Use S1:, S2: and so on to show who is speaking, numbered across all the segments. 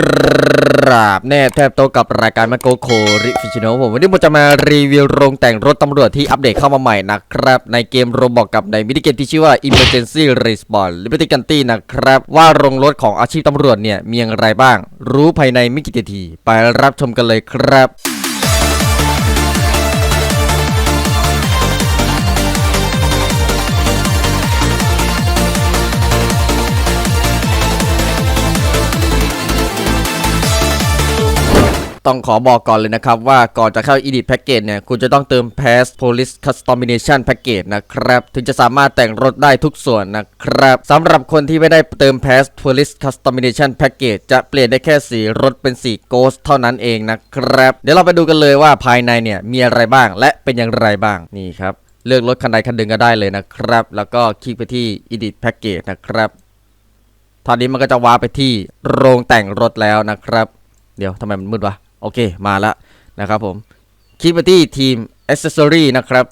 S1: กราบแน่แทบโตกับรายการมาโกโคริฟิชิโนผมวันนี้ผมจะมารีวิวโรงแต่งรถตำรวจที่อัปเดตเข้ามาใหม่นะครับ ในเกมโรบอกกับในมินิเกมที่ชื่อว่า Emergency Response Liberty g u n t y นะครับ ว่าโรงรถของอาชีพตำรวจเนี่ยมีอย่างไรบ้าง รู้ภายในไม่กี่นาที ไปรับชมกันเลยครับ ต้องขอบอกก่อนเลยนะครับ ว่าก่อนจะเข้า Edit Package เนี่ย คุณจะต้องเติม Pass Police Customization Package นะครับ ถึงจะสามารถแต่งรถได้ทุกส่วนนะครับสำหรับคนที่ไม่ได้เติม Pass Police Customization Package จะเปลี่ยนได้แค่สีรถเป็นสี Ghost เท่านั้นเองนะครับ เดี๋ยวเราไปดูกันเลยว่าภายในเนี่ยมีอะไรบ้างและเป็นอย่างไรบ้างนี่ครับเลือกรถคันใดคันหนึ่งก็ได้เลยนะครับ แล้วก็คลิกไปที่ Edit Package นะครับตอนนี้มันก็จะว้าไปที่โรงแต่งรถแล้วนะครับ เดี๋ยวทำไมมันมืดวะ โอเคมาละนะครับผมคลิกไปตี้ทีม Accessory นะครับ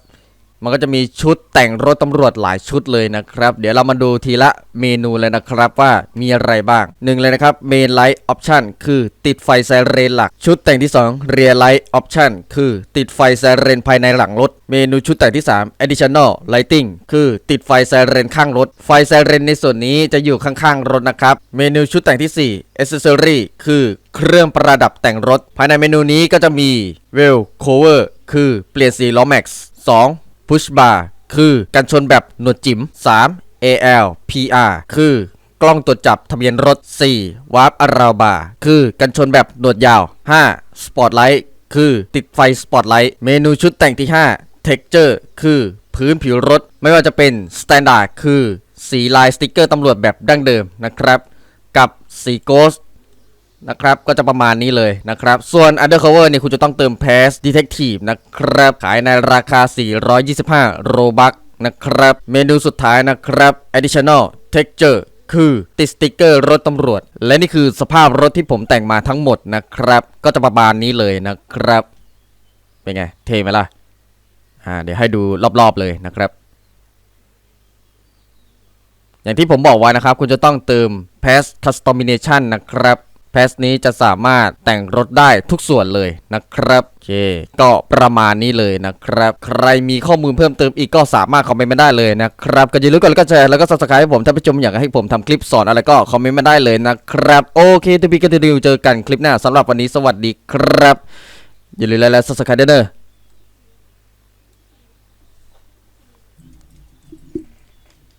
S1: มันก็จะมีชุดแต่งรถตำรวจหลายชุดเลยนะครับ เดี๋ยวเรามาดูทีละเมนูเลยนะครับว่ามีอะไรบ้างหนึ่งเลยนะครับ Main Light Option คือติดไฟไซเรนหลัก ชุดแต่งที่2 Rear Light Option คือติดไฟไซเรนภายในหลังรถ เมนูชุดแต่งที่ 3 Additional Lighting คือติดไฟไซเรนข้างรถ ไฟไซเรนในส่วนนี้จะอยู่ข้างๆรถนะครับ เมนูชุดแต่งที่ 4 Accessory คือเครื่องประดับแต่งรถ ภายในเมนูนี้ก็จะมี Wheel Cover คือเปลี่ยนสีล้อแม็กซ์2 Push Bar คือกันชนแบบหนวดจิ๋ม 3. AL PR คือกล้องตรวจจับทะเบียนรถ 4. Warp Around Bar คือกันชนแบบหนวดยาว 5. Spotlight คือติดไฟ Spotlight เมนูชุดแต่งที่ 5 Texture คือพื้นผิวรถ ไม่ว่าจะเป็น Standard คือสีลายสติกเกอร์ตำรวจแบบดั้งเดิมนะครับ กับสี Ghost นะครับ ก็จะประมาณนี้เลยนะครับ ส่วน Undercover เนี่ยคุณจะต้องเติม Pass Detective นะครับ ขายในราคา 425 โรบักนะครับ เมนูสุดท้ายนะครับ Additional Texture คือติดสติกเกอร์รถตำรวจ และนี่คือสภาพรถที่ผมแต่งมาทั้งหมดนะครับ ก็จะประมาณนี้เลยนะครับ เป็นไง เท่ไหมล่ะ อ่า เดี๋ยวให้ดูรอบๆเลยนะครับ อย่างที่ผมบอกไว้นะครับ คุณจะต้องเติม Pass Customization นะครับ แพสนี้จะสามารถแต่งรถได้ทุกส่วนเลยนะครับโอเคก็ประมาณนี้เลยนะครับ ใครมีข้อมูลเพิ่มเติมอีกก็สามารถคอมเมนต์มาได้เลยนะครับก็อย่าลืมกดไลค์กดแชร์แล้วก็ซับสไคร์ให้ผมถ้าผู้ชมอยากให้ผมทำคลิปสอนอะไรก็คอมเมนต์มาได้เลยนะครับโอเคทีบีกันทีเดียวเจอกันคลิปหน้าสำหรับวันนี้สวัสดีครับ อย่าลืมไลค์และซับสไคร์ด้วยเนอะ